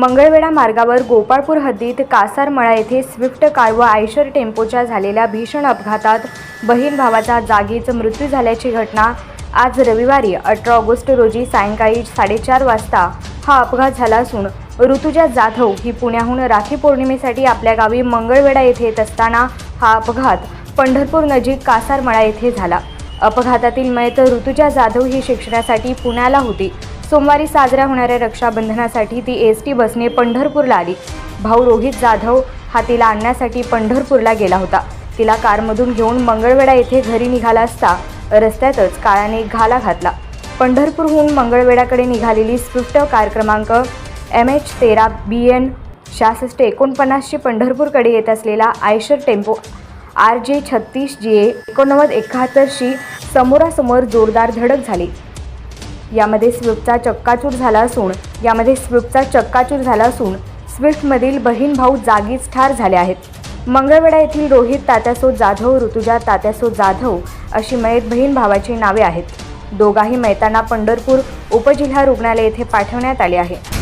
मंगळवेढा मार्गावर गोपाळपूर हद्दीत कासारमळा येथे स्विफ्ट कार व आयशर टेम्पोच्या झालेल्या भीषण अपघातात बहीण भावाचा जागीच मृत्यू झाल्याची घटना आज रविवारी अठरा ऑगस्ट रोजी सायंकाळी साडेचार वाजता हा अपघात झाला असून ऋतुजा जाधव ही पुण्याहून राखी पौर्णिमेसाठी आपल्या गावी मंगळवेढा येथे येत असताना हा अपघात पंढरपूर नजीक कासारमळा येथे झाला. अपघातातील मयत ऋतुजा जाधव ही शिक्षणासाठी पुण्याला होती. सोमवारी साजऱ्या होणाऱ्या रक्षाबंधनासाठी ती एस टी बसने पंढरपूरला आली. भाऊ रोहित जाधव हा तिला आणण्यासाठी पंढरपूरला गेला होता. तिला कारमधून घेऊन मंगळवेढा येथे घरी निघाला असता रस्त्यातच काळाने घाला घातला. पंढरपूरहून मंगळवेढाकडे निघालेली स्विफ्ट कार क्रमांक एम एच तेरा बी एन सहासष्ट एकोणपन्नासशे पंढरपूरकडे येत असलेला आयशर टेम्पो आर जे छत्तीस जी ए एकोणनव्वद एकाहत्तरशी समोरासमोर जोरदार धडक झाली. यामध्ये स्विफ्टचा चक्काचूर झाला असून यामध्ये स्विफ्टचा चक्काचूर झाला असून स्विफ्टमधील बहीण भाऊ जागीच ठार झाले आहेत. मंगळवेढा येथील रोहित तात्यासो जाधव ऋतुजा तात्यासो जाधव अशी मयत बहीण भावाची नावे आहेत. दोघाही मयतांना पंढरपूर उपजिल्हा रुग्णालय येथे पाठवण्यात आले आहे.